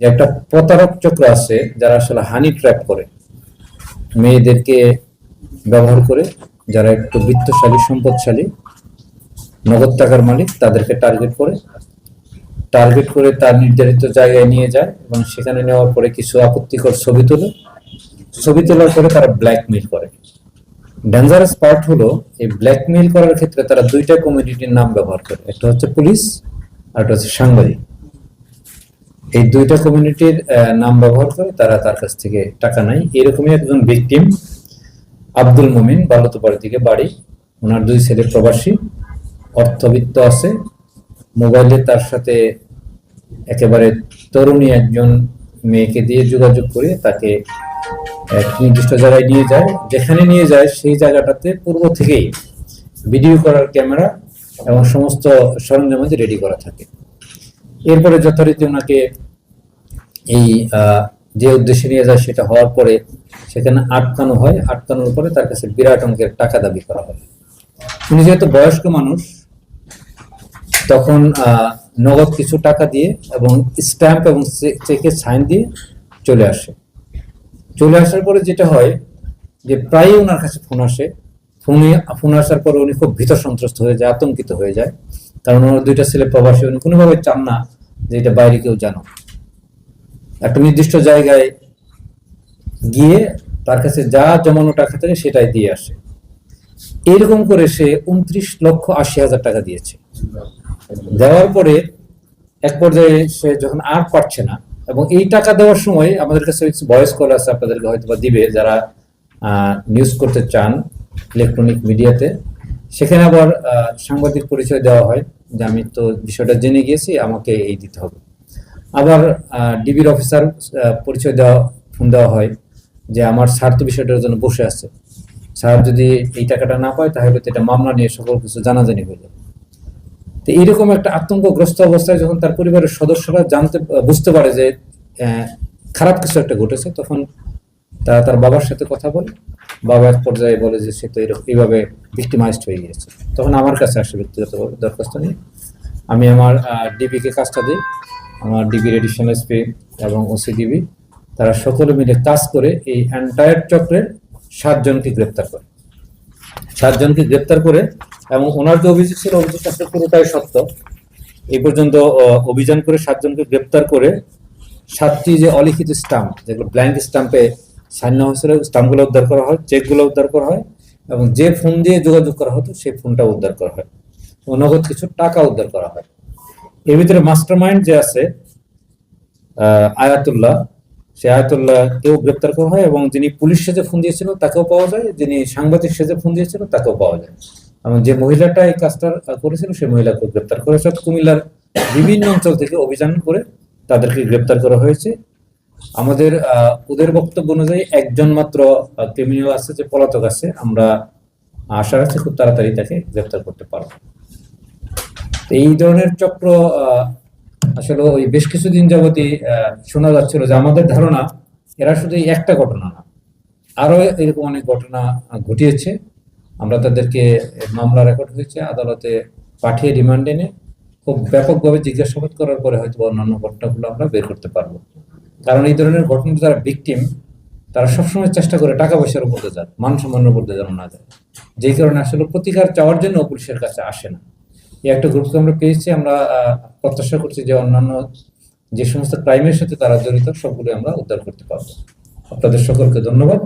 যে একটা প্রতারক চক্র আছে যারা আসলে হানি ট্র্যাপ করে। মেয়েদেরকে ব্যবহার করে যারা একটু বৃত্তশালী, সম্পদশালী, নগদ টাকার মালিক, তাদেরকে টার্গেট করে। টার্গেট করে তার নির্ধারিত জায়গায় নিয়ে যায় এবং সেখানে নেওয়ার পরে কিছু আপত্তিকর ছবি তোলে। ছবি তোলার পরে তারা ব্ল্যাকমেইল করে। ডেঞ্জারাস পার্ট হলো এই ব্ল্যাকমেইল করার ক্ষেত্রে তারা দুইটা কমিউনিটির নাম ব্যবহার করে। একটা হচ্ছে পুলিশ আর একটা হচ্ছে সাংবাদিক। এই দুইটা কমিউনিটির নাম ব্যবহার করে তারা তার কাছ থেকে টাকা নেয়। এরকমই একজন ভিকটিম আব্দুল মুমিন, বালুতপাড়ি থেকে বাড়ি। ওনার দুই ছেলে প্রবাসী, অর্থবিত্ত আছে। মোবাইলে তার সাথে একেবারে তরুণী একজন মেয়েকে দিয়ে যোগাযোগ করে তাকে এক নির্দিষ্ট জায়গায় নিয়ে যায়। যেখানে নিয়ে যায় সেই জায়গাটাতে পূর্ব থেকেই ভিডিও করার ক্যামেরা এবং সমস্ত সরঞ্জামাদি রেডি করা থাকে। এরপরে যথারীতি ওনাকে এই যে উদ্দেশ্যে নিয়ে যায় সেটা হওয়ার পরে সেখানে আটকানো হয়। আটকানোর পরে তার কাছে বিরাট অঙ্কের টাকা দাবি করা হয়। উনি যেহেতু বয়স্ক মানুষ, তখন নগদ কিছু টাকা দিয়ে এবং স্ট্যাম্প এবং চেকে সাইন দিয়ে চলে আসে। চলে আসার পরে যেটা হয় যে প্রায়ই ওনার কাছে ফোন আসে। ফোনে, ফোন আসার পরে উনি খুব ভীত সন্ত্রস্ত হয়ে যায়, আতঙ্কিত হয়ে যায়। কারণ ওনার দুইটা ছেলে প্রবাসী, উনি কোনোভাবে চান না যে এটা বাইরে কেউ জানো। একটা নির্দিষ্ট জায়গায় গিয়ে তার কাছে যা জমানো টাকা থাকে সেটাই দিয়ে আসে। এরকম করে সে উনত্রিশ লক্ষ আশি হাজার টাকা দিয়েছে। দেওয়ার পরে এক পর্যায়ে সে যখন আর পারছে না এবং এই টাকা দেওয়ার সময় আমাদের কাছে ভয়েস কল আছে, আপনাদেরকে হয়তো বা দিবে, যারা নিউজ করতে চান ইলেকট্রনিক মিডিয়াতে সেখানে আবার সাংবাদিক পরিচয় দেওয়া হয়। যে আমি তো বিষয়টা জেনে গিয়েছি, আমাকে এই দিতে হবে। আবার ডিবির অফিসার পরিচয় দেওয়া, ফোন দেওয়া হয় যে আমার স্যার তো বিষয়টার জন্য বসে আছে। স্যার যদি এই টাকাটা না পায়, তাহলে তো এটা মামলা নিয়ে সকল কিছু জানাজানি হয়ে যাবে। তো এইরকম একটা আতঙ্কগ্রস্ত অবস্থায় যখন তার পরিবারের সদস্যরা জানতে, বুঝতে পারে যে খারাপ কিছু একটা ঘটেছে, তখন তারা তার বাবার সাথে কথা বলে, বাবা এক পর্যায়ে বলে যে সে তো এরকম, এইভাবে ভিক্টিমাইজড হয়ে গিয়েছে। তখন আমার কাছে আসে ব্যক্তিগতভাবে দরখাস্ত নিয়ে। আমি আমার ডিবিকে কাজটা দিই, আমার ডিবি এডিশনাল এসপি এবং ওসিডিবি তারা সকলে মিলে কাজ করে এই এন্টায়ার চক্রের সাতজনকে গ্রেপ্তার করে। সাতজনকে গ্রেপ্তার করে এবং ওনার যে অভিযোগ ছিল, অভিযোগ আসলে পুরোটাই সত্য। এই পর্যন্ত অভিযান করে সাতজনকে গ্রেপ্তার করে সাতটি যে অলিখিত স্টাম্প, যেগুলো ব্ল্যাঙ্ক স্টাম্পে নেওয়া হয়েছিল স্টাম্পগুলো উদ্ধার করা হয়, চেকগুলো উদ্ধার করা হয় এবং যে ফোন দিয়ে যোগাযোগ করা হতো, সেই ফোনটা উদ্ধার করা হয়। নগদ কিছু টাকা উদ্ধার করা হয়। এর ভিতরে মাস্টার মাইন্ড যে আছে আয়াতুল্লাহ সে আয়াতুল্লাহ কেউ গ্রেপ্তার করা হয় এবং যিনি পুলিশ সেজে ফোন দিয়েছিল, তাকেও পাওয়া যায়। যিনি সাংবাদিক সেজে ফোন দিয়েছিল, তাকেও পাওয়া যায়। এবং যে মহিলাটা এই কাজটা করেছিল, সেই মহিলাকে গ্রেপ্তার করা হয়েছে। কুমিল্লার বিভিন্ন অঞ্চল থেকে অভিযান করে তাদেরকে গ্রেপ্তার করা হয়েছে। আমাদের ওদের বক্তব্য অনুযায়ী একজন মাত্র ক্রিমিনাল আছে, যে পলাতক আছে, আমরা আশা রাখছি খুব তাড়াতাড়ি তাকে গ্রেপ্তার করতে পারব। এই ধরনের চক্র আসলে ওই বেশ কিছুদিন যাবতই শোনা যাচ্ছিল যে আমাদের ধারণা এরা শুধু একটা ঘটনা না আরও এরকম অনেক ঘটনা ঘটিয়েছে। আমরা তাদেরকে মামলা রেকর্ড হয়েছে, আদালতে পাঠিয়ে রিমান্ডে এনে খুব ব্যাপকভাবে জিজ্ঞাসাবাদ করার পরে হয়তো অন্যান্য ঘটনাগুলো আমরা বের করতে পারব। কারণ এই ধরনের ঘটনা যারা ভিকটিম তারা সবসময় চেষ্টা করে টাকা পয়সার উপর যান মান সম্মানের উপর যেন না যায়। যেই কারণে আসলে প্রতিকার চাওয়ার জন্য পুলিশের কাছে আসে না। এই একটা গ্রুপকে আমরা পেয়েছি, আমরা প্রত্যাশা করছি যে অন্যান্য যে সমস্ত ক্রাইমের সাথে তারা জড়িত সবগুলো আমরা উদ্ধার করতে পারব। আপনাদের সকলকে ধন্যবাদ।